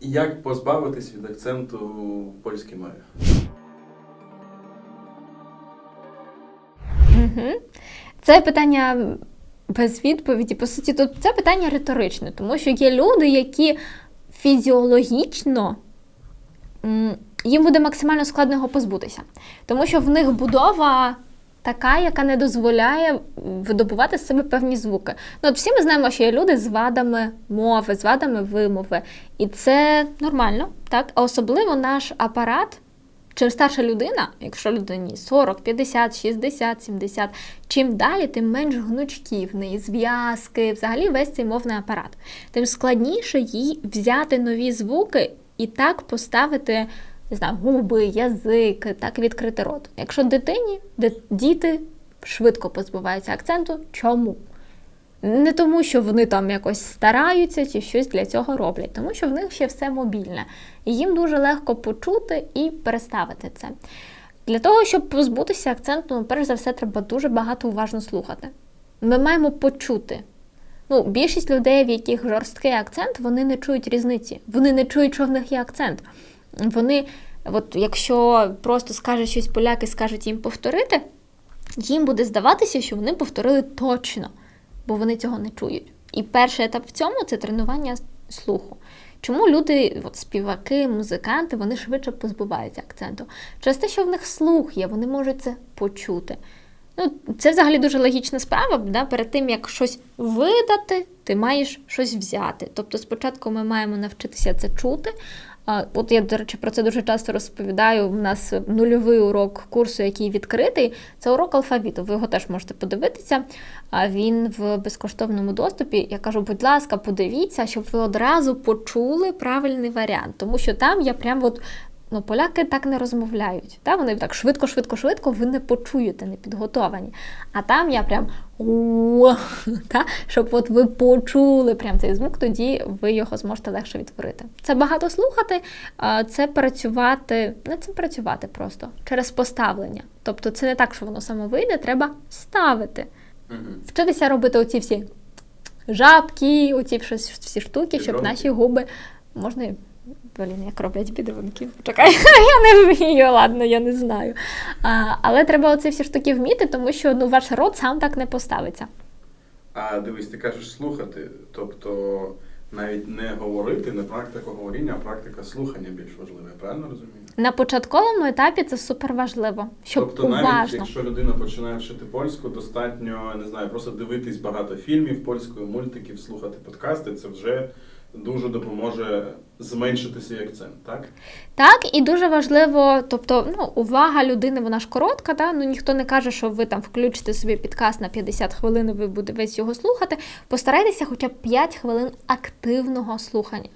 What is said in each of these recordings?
Як позбавитись від акценту в польській мові? Це питання без відповіді. По суті, тут це питання риторичне, тому що є люди, які фізіологічно їм буде максимально складно його позбутися. Тому що в них будова така, яка не дозволяє видобувати з себе певні звуки. Ну, от всі ми знаємо, що є люди з вадами мови, з вадами вимови. І це нормально, так? А особливо наш апарат. Чим старша людина, якщо людині 40, 50, 60, 70, чим далі, тим менш гнучкі в неї зв'язки, взагалі весь цей мовний апарат. Тим складніше їй взяти нові звуки і так поставити не знаю, губи, язик, так відкрити рот. Якщо дитині, діти швидко позбуваються акценту, чому? Не тому, що вони там якось стараються чи щось для цього роблять, тому що в них ще все мобільне. І їм дуже легко почути і переставити це. Для того, щоб позбутися акценту, перш за все, треба дуже багато уважно слухати. Ми маємо почути. Ну, більшість людей, в яких жорсткий акцент, вони не чують різниці. Вони не чують, що в них є акцент. Вони, от якщо просто скаже щось поляки, скажуть їм повторити, їм буде здаватися, що вони повторили точно бо вони цього не чують. І перший етап в цьому це тренування слуху. Чому люди, от співаки, музиканти, вони швидше позбуваються акценту? Через те, що в них слух є, вони можуть це почути. Ну, Це взагалі дуже логічна справа. Да? Перед тим, як щось видати, ти маєш щось взяти. Тобто, спочатку ми маємо навчитися це чути. От я, до речі, про це дуже часто розповідаю. У нас нульовий урок курсу, який відкритий, це урок алфавіту. Ви його теж можете подивитися. А Він в безкоштовному доступі. Я кажу, будь ласка, подивіться, щоб ви одразу почули правильний варіант. Тому що там я прям от. Ну, поляки так не розмовляють. Та? Вони так швидко, швидко, швидко, ви не почуєте, не підготовані. А там я прям та? щоб от ви почули прям цей звук, тоді ви його зможете легше відтворити. Це багато слухати, це працювати, не це працювати просто через поставлення. Тобто це не так, що воно само вийде, треба ставити. Вчитися робити оці всі жабки, оці всі штуки, щоб наші губи можна. Блін, як роблять підвинки. Чекай, я не вмію, ладно, я не знаю. А, але треба оці всі штуки вміти, тому що ну, ваш рот сам так не поставиться. А дивись, ти кажеш слухати, тобто навіть не говорити, не практика говоріння, а практика слухання більш важлива, я правильно розумію? На початковому етапі це супер важливо, щоб тобто, навіть якщо людина починає вчити польську, достатньо не знаю, просто дивитись багато фільмів польською, мультиків, слухати подкасти, це вже дуже допоможе зменшити свій акцент, так? Так, і дуже важливо, тобто, ну, увага людини, вона ж коротка, да? ну ніхто не каже, що ви там включите собі підкаст на 50 хвилин, і ви будете весь його слухати. Постарайтеся хоча б 5 хвилин активного слухання.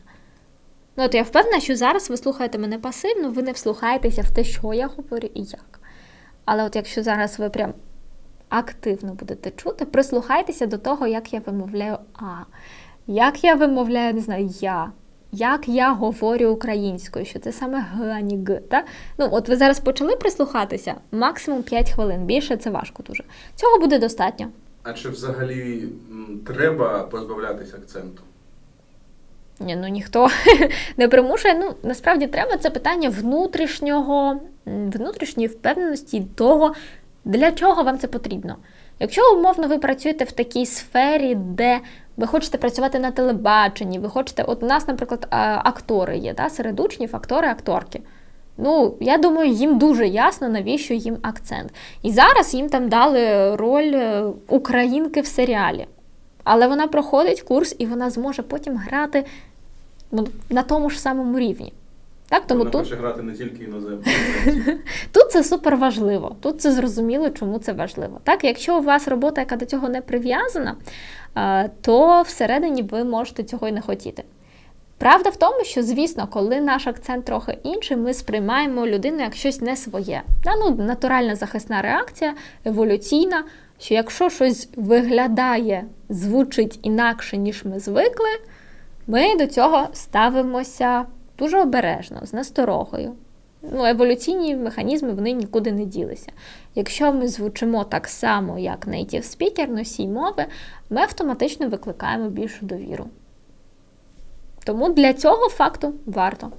Ну, от я впевнена, що зараз ви слухаєте мене пасивно, ви не вслухаєтеся в те, що я говорю і як. Але от якщо зараз ви прям активно будете чути, прислухайтеся до того, як я вимовляю А, як я вимовляю, не знаю, я. Як я говорю українською, що це саме г, а не г. Так? Ну, от ви зараз почали прислухатися, максимум 5 хвилин. Більше це важко дуже. Цього буде достатньо. А чи взагалі треба позбавлятися акценту? Ні, ну ніхто не примушує. Ну, насправді треба це питання внутрішнього, внутрішньої впевненості того, для чого вам це потрібно. Якщо умовно ви працюєте в такій сфері, де ви хочете працювати на телебаченні, ви хочете, от у нас, наприклад, актори є, да, серед учнів, актори, акторки. Ну, я думаю, їм дуже ясно, навіщо їм акцент. І зараз їм там дали роль е, українки в серіалі. Але вона проходить курс і вона зможе потім грати ну, на тому ж самому рівні. Так, тому Вона тут, хоче грати не тільки іноземні. тут це супер важливо. Тут це зрозуміло, чому це важливо. Так, якщо у вас робота, яка до цього не прив'язана, то всередині ви можете цього і не хотіти. Правда в тому, що, звісно, коли наш акцент трохи інший, ми сприймаємо людину як щось не своє. Та, ну, натуральна захисна реакція, еволюційна, що якщо щось виглядає, звучить інакше, ніж ми звикли, ми до цього ставимося дуже обережно, з насторогою. Ну, еволюційні механізми вони нікуди не ділися. Якщо ми звучимо так само, як native speaker, носій мови, ми автоматично викликаємо більшу довіру. Тому для цього факту варто.